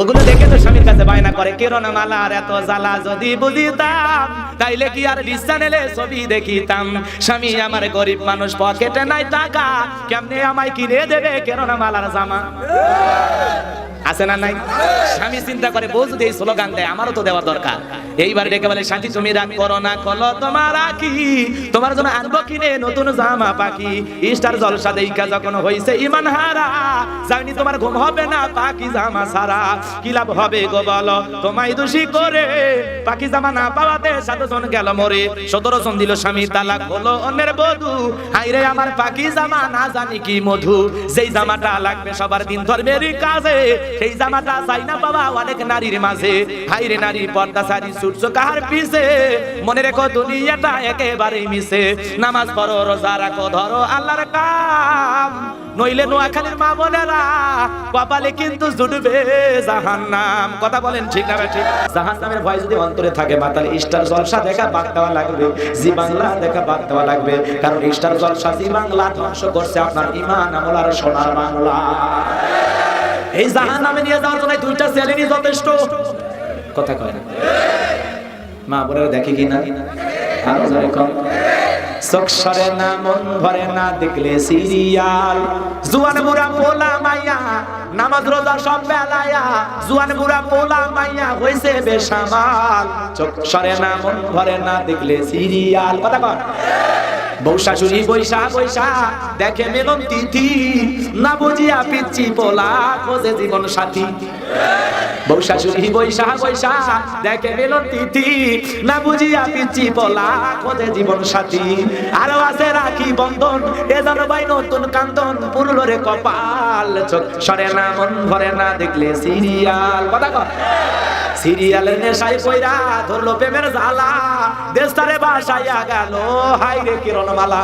ওগুলো দেখে তো স্বামীর কাছে বায়না করে কেরণ মালার এত জ্বালা যদি বুঝিতাম? তাইলে কি আর বিশ্বা নেলে ছবি দেখিতাম? স্বামী আমার গরিব মানুষ, পকেটে নাই টাকা, কেমনে আমায় কিনে দেবে কেরণ মালার জামা? আছে না নাই? স্বামী চিন্তা করে বউ যদি এই স্লোগান দেয়, আমারও তো দেওয়া দরকার। এইবার ডেকে বলে, শান্তি তুমি রাগ করো না কলো তোমার রাখি তোমার জন্য আনব কিনে নতুন জামা পাখি। স্টার জলসা দেইকা যখন হইছে ইমান হারা। জানি তোমার ঘুম হবে না, পাখি জামা সারা কি লাভ হবে গো বলো, তোমায় দোষী করে। পাখি জামা না পাওয়াতে সাতজন গেল মরে। সতেরো জন দিল স্বামী তালাক, হলো অন্যের বধু। হাইরে আমার পাখি জামা, না জানি কি মধু। যেই জামাটা লাগবে সবার দিন ধর্মের কাজে সেই জামাটা চাই না বাবা অনেক নারীর মাঝে। হাইরে নারী পর্দা সারি সূর্য কাহার পিছে? মনে রেখো দুনিয়াটা একেবারেই মিশে নামাজ পড়ো, রোজা রাখো, ধরো আল্লাহর কাম। নইলে নোয়াখালীর মা বোনেরা কপালে কিন্তু জুটবে জাহান্নাম। কথা বলেন ঠিক না ঠিক জাহান্নামের ভয় যদি অন্তরে থাকে, মা, তাহলে স্টার জলসা দেখা বাদ দেওয়া লাগবে। জি বাংলা দেখা বাদ দেওয়া লাগবে। কারণ স্টার জলসা জি বাংলা ধ্বংস করছে আপনার ইমান, আমল আর সোনার বাংলা। এই জাহান্নামে নিয়ে যাওয়ার জন্য দুইটা চ্যালেঞ্জই যথেষ্ট। কথা কয় না। মা বোনেরা দেখে কিনা আরও জোরে কম। চোখ সরে না, মন ভরে না, দেখলে সিরিয়াল। জুয়ান বুড়া পোলা মাইয়া, নামাজ রোজা সব বেলায়া। জুয়ান বুড়া পোলা মাইয়া হইছে বেসামাল। চোখ সরে না, মন ভরে না, দেখলে সিরিয়াল। কথা কর বউ শাশুড়ি বৈশা বৈশা। দেখে মেলন তিথি, না বুঝিয়া পিচ্ছি পোলা, খোঁজে জীবন সাথী। বউ শাশুড়ি বৈশা বৈশা। দেখে মেলন তিথি, না বুঝিয়া পিচ্ছি পলা, খোঁজে জীবন সাথী। আরও আছে রাখি বন্ধন, এ যেন ভাই নতুন কান্দন পুরলো রে কপাল সরে না, মন ভরে না, দেখলে সিরিয়াল কথা কর সিরিয়ালের নেশায় কইরা ধরলো প্রেমের জ্বালা। দেশটারে বাসাইয়া গেল। হাই রে কিরণমালা।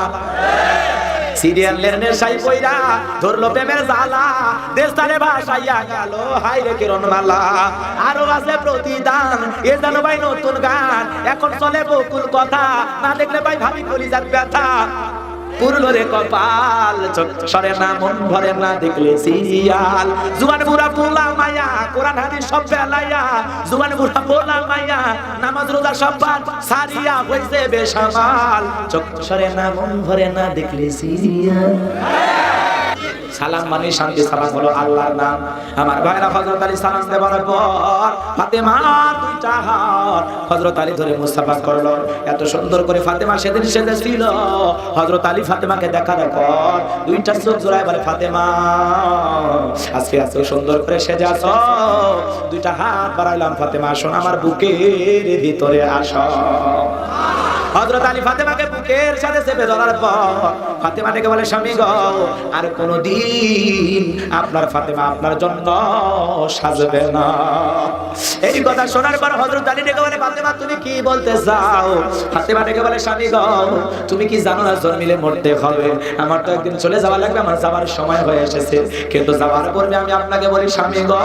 সিরিয়ালের নেশাই কইরা ধরলো প্রেমের জ্বালা। দেশটারে হাই রে কিরণ মালা আরও আছে প্রতিদান। এ যেন ভাই নতুন গান। এখন চলে বকুল কথা। না দেখলে ভাই ভাবি কলিজার ব্যথা। পুরলো রে কপাল সরে না, মন ভরে না, দেখলে সিরিয়াল জুয়ান বুড়া পোলা মায়া, কোরআন হাদিস সব বেলায়া। জুয়ান বুড়া পোলা মায়া, নামাজ রোজা সব বাদ, সারিয়া হইছে বেসামাল। চোখ সরে না, মন ভরে না, দেখলে সিরিয়াল সালাম মানে শান্তি, সালাম হলো আল্লাহর নাম। আমার ভাইরা হযরত আলী সালাম দেওয়ার পর ফাতেমা দুইটা হাত হযরত আলী ধরে মুস্তাফা করল। এত সুন্দর করে ফাতেমা সেদিন সেজেছিল। হযরত আলী ফাতেমাকে দেখার পর দুইটা চোখ জোড়ায় বলে, ফাতেমা, আজকে এত সুন্দর করে সেজে দুইটা হাত বাড়াইলাম, ফাতেমা, শোন আমার বুকের ভিতরে আসো। হযরত আলী ফাতেমাকে বুকের সাথে চেপে ধরার পর ফাতেমা ডেকে বলে, স্বামী গো, আর কোনদিন আপনার ফাতেমা আপনার জন্য সাজবে না। এই কথা শোনার পর হযরত আলী ডেকে বলে, ফাতেমা, তুমি কি বলতে চাও? ফাতেমা ডেকে বলে, স্বামী গো, তুমি কি জানো না জন্মিলে মরতে হবে? আমার তো একদিন চলে যাওয়া লাগবে, আমার যাওয়ার সময় হয়ে এসেছে। কিন্তু যাওয়ার পূর্বে আমি আপনাকে বলি, স্বামী গো,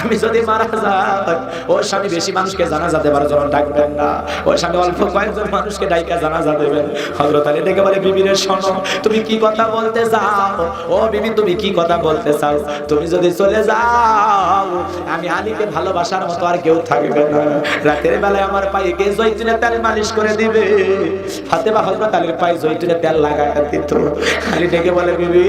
আমি যদি মারা যাই, ও স্বামী বেশি মানুষকে জানাজা দেবার জন্য ডাকবেন না। ও স্বামী অল্প কয়েকজন মানুষকে ডাইকা জানাজা দেবেন হযরত আলী ডেকে বলে বিবি রে শোনো তুমি কি কথা বলতে চাও? ও বিবি, তুমি কি কথা বলতে চাও? তুমি যদি চলে যাও, আমি আলীকে ভালোবাসার মতো আর কেউ থাকবে না। রাতের বেলায় আমার পায়ে কে জৈতুনের তেল মালিশ করে দিবে। ফাতেমা হযরত আলীর পায়ে জৈতুনের তেল লাগায় দিত। আলী ডেকে বলে, বিবি,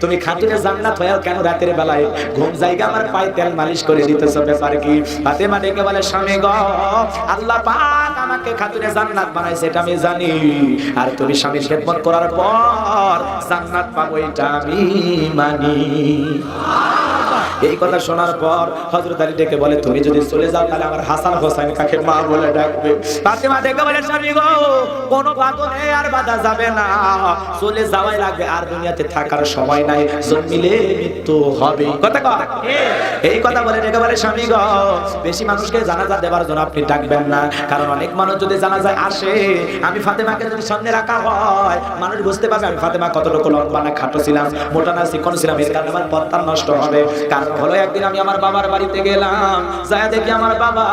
তুমি খাতুনে জান্নাত হয়ে কেন রাতের বেলায় ঘুম জায়গা আমার পায়ে তেল মালিশ করে দিতেছ? ব্যাপার কি? ফাতেমা ডেকে বলে, স্বামী গো, আল্লাহ পাক আমাকে খাতুনে জান্নাত বানাইছে, এটা আমি জানি। আর তুমি স্বামী খেদমত করার পর জান্নাত পাবো, এটা আমি মানি। এই কথা শোনার পর হযরত আলী ডেকে বলে, তুমি যদি চলে যাও, তাহলে আমার হাসান হোসেন কাকে মা বলে ডাকবে? ফাতেমা ডেকে বলে, স্বামী গো, কোনো বাদনে আর বাধা যাবে না। চলে যাওয়াই লাগবে আর দুনিয়াতে থাকার সময় নাই, জন্মিলে মৃত্যু হবে কথা কর এই কথা বলে ডেকে বলে, স্বামী গো, বেশি মানুষকে জানাজা দেওয়ার জন্য আপনি ডাকবেন না। কারণ অনেক মানুষ যদি জানাজায় আসে, আমি ফাতেমাকে যদি সামনে রাখা হয়, মানুষ বুঝতে পারবে আমি ফাতেমা কতটুকু লম্বা না খাটো ছিলাম, মোটা না চিকন ছিলাম, এর কারণে আমার পত্তা নষ্ট হবে। কারণ হলো একদিন আমি আমার বাবার বাড়িতে গেলাম। যায় দেখি আমার বাবা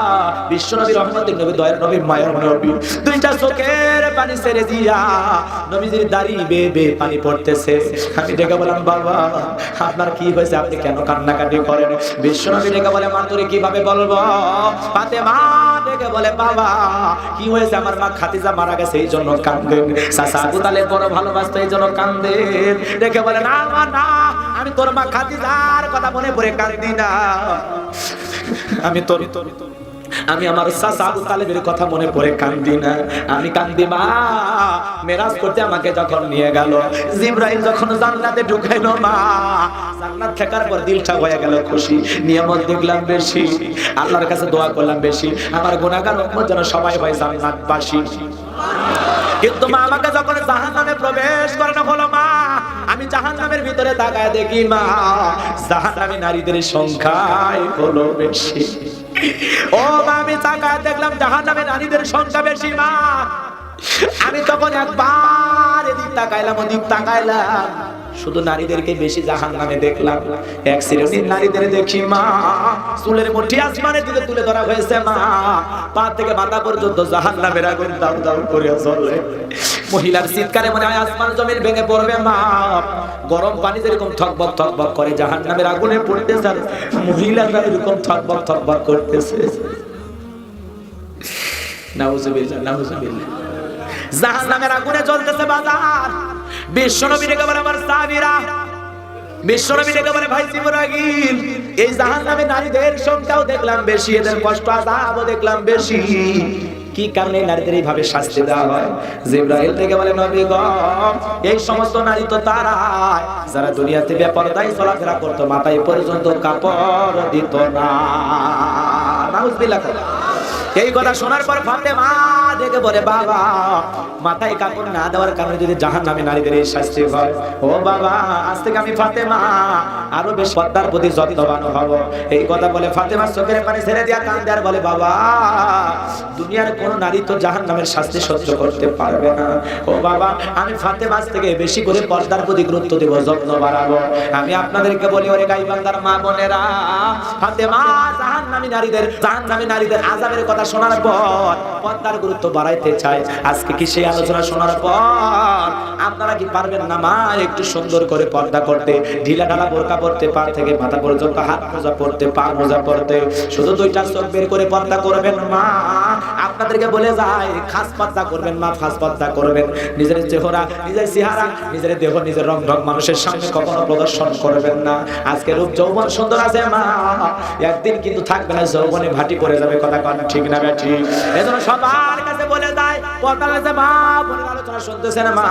বিশ্বনবী রহমতুল নবী, দয়ার নবী, মায়ের নবী। দুইটা চোখের পানি ছেড়ে দিয়া নবীজির দাড়ি বে বে পানি পড়তেছে। আমি ডেকে বললাম, বাবা, আপনার কি হয়েছে? আপনি কেন কান্নাকাটি করেন? বিশ্বনবী ডেকে বলে, মা, তোরে কীভাবে বলব? পাতে মা ডেকে বলে, বাবা, কি হয়েছে? আমার মা খাতিজা মারা গেছে, এই জন্য কান্দেন। সাসা আবু তালেব বড় ভালোবাসতো, এই জন্য কান্দেন। ডেকে বলে, না, মা, না, আমি তোর মা খাতিজার কথা মনে পড়ে কান্দি না। আমি তোর আমি আমার চাচা আবু তালেবের কথা মনে পড়ে কান্দি না। আমি কান্দি মা। মেরাজ করতে আমাকে যখন নিয়ে গেল, জিব্রাইল যখন জান্নাতে ঢুকাইলো মা, জান্নাত থাকার পর দিলটা হয়ে গেল খুশি। নিয়ামত দেখলাম বেশি। আল্লাহর কাছে দোয়া করলাম বেশি। আমার গুনাহগার উম্মত যেন সবাই হয় জান্নাতবাসী। কিন্তু মা আমাকে যখন জাহান নামে প্রবেশ করানো হলো মা, আমি জাহান নামের ভিতরে তাকায় দেখি, মা জাহান নামে নারীদের সংখ্যায় হলো বেশি। ও মা, আমি তাকায় দেখলাম জাহান নামে নারীদের সংখ্যা বেশি, মা। আমি তখন একবার এদিক তাকাইলাম, ওদিক তাকাইলাম। শুধু নারীদেরকে বেশি জাহান নামে দেখলাম। এক শ্রেণির নারীদের দেখি মা, চুলের মুঠি আসমানের দিকে তুলে ধরা হয়েছে মা, পা থেকে মাথা পর্যন্ত জাহান নামের আগুন দাউ দাউ করে চলে মহিলার চিৎকারে মনে হয় আসমান জমির ভেঙে পড়বে মা। গরম পানি যেরকম থকবক থকবক করে জাহান নামের আগুনে পড়তেছে, আর মহিলারা এরকম থকবক থকবক করতেছে। নাউজুবিল্লাহ নাউজুবিল্লাহ। জাহান নামের আগুনে জ্বলতেছে বাজার। বিশ্বনবী ডেকে আমার সাহাবীরা বিশ্বনবী ডেকে ভাই জিবরাইল। এই জাহান্নামে নারীদের সংখ্যাও দেখলাম বেশি, এদের কষ্ট দেখলাম বেশি। কি কারণে নারীদের এইভাবে শাস্তি দেওয়া হয়? থেকে বলে, নবী গো, এই সমস্ত নারী তো তারা, যারা দুনিয়াতে বেপরদাই চলাফেরা করতো, মাথায় পর্যন্ত কাপড় দিত না। এই কথা শোনার পর ফাতেমা ডেকে বলে, বাবা, মাথায় কাপড় না দেওয়ার কারণে যদি জাহান নামে নারীদের এই শাস্তি হয়, ও বাবা, আজ থেকে আমি ফাতেমা, আরও বেশ পদ্মার প্রতি যত্নবান হব। এই কথা বলে ফাতেমা চোখের পানি ছেড়ে দিয়া কান্দে আর বলে, বাবা, দুনিয়ার কোন নারী তো জাহান নামের শাস্তি সহ্য করতে পারবে না। ও বাবা, আমি ফাতেমা আজ থেকে বেশি করে পর্দার প্রতি গুরুত্ব দেব, যত্ন বাড়াবো। আমি আপনাদেরকে বলি, ওরে গাইবান্দার মা বোনেরা, ফাতেমা জাহান নামী নারীদের জাহান নামী নারীদের আজাবের কথা শোনার পর পর্দার গুরুত্ব বাড়াইতে চায়। আজকে কি সেই আলোচনা শোনার পর আপনারা কি পারবেন না মা একটু সুন্দর করে পর্দা করতে? ঢিলা ঢালা বোরকা পড়তে পা থেকে মাথা পর্যন্ত হাত মোজা পড়তে পা মোজা পড়তে শুধু দুইটা চোখ বের করে পর্দা করবেন মা। আপনাদেরকে বলে যায়, খাস পর্দা করবেন মা খাস পর্দা করবেন। নিজের চেহারা নিজের চেহারা, নিজের দেহ, নিজের রং ঢং মানুষের সামনে কখনো প্রদর্শন করবেন না। আজকে রূপ যৌবন সুন্দর আছে মা। একদিন কিন্তু থাকবে না, যৌবনে ভাটি পড়ে যাবে, কথা কন ঠিক না ব্যাঠি এজন্য সবার কাছে বলে দেয়। কথা কাছে মা বোনের আলোচনা না মা।